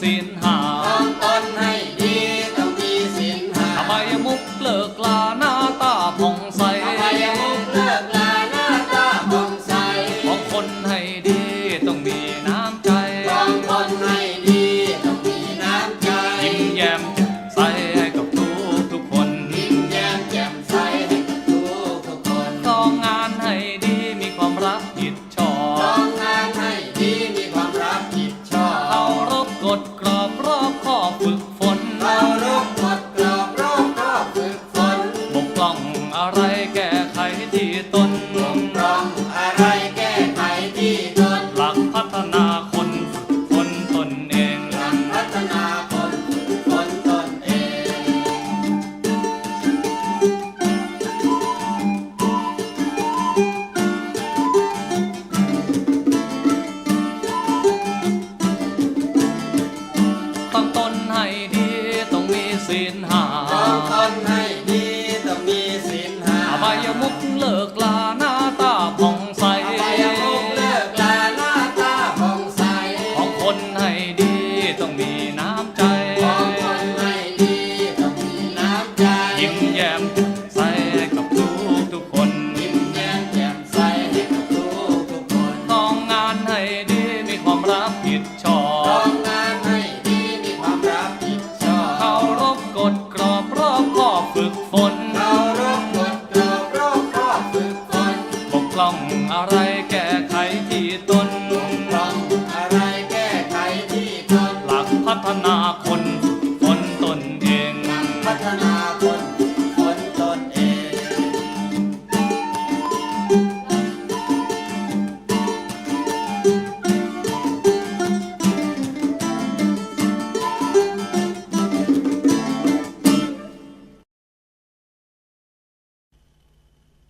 ศีลห้าต้องตนให้ดีต้องมีศีลห้าอบายมุกเลิกลาหน้าตาผ่องใสอบายมุกเลิกลาหน้าตาผ่องใสของคนให้ดีต้องมีน้ำใจต้องคนให้ดีต้องมีน้ำใจยิ้มแย้มแจ่มใสให้กับทุกทุกคนยิ้มแย้มแจ่มใสให้กับทุกทุกคนต้องงานให้ดีมีความรักผิด กฎกรอบรอบข้อบฝึกฝนเรารบกฎกรอบรอบครอบฝึกฝนบกพร่องอะไรแก้ไขที่ตนบกพร่องอะไร ให้ดีต้องมีศีลห้าต้องตนให้ดีต้องมีศีลห้าอบายมุกเลิกลาหน้าตาผ่องใสอบายมุกเลิกลาหน้าตาผ่องใส ของคนให้ดีต้องมีน้ำใจ ของคนให้ดีต้องมีน้ำใจ ยิ้มแย้มแจ่มใสให้กับทุกทุกคน ยิ้มแย้มแจ่มใสให้กับทุกทุกคน ต้องงานให้ดีมีความรับผิดชอต้บ ข้อบฝึกฝนเรารบกฎกรอบรอบครอบฝึกฝนบกพร่องอะไรแก้ไขที่ตนปกป้องอะไรแก้ไขที่ตนหลักพัฒนา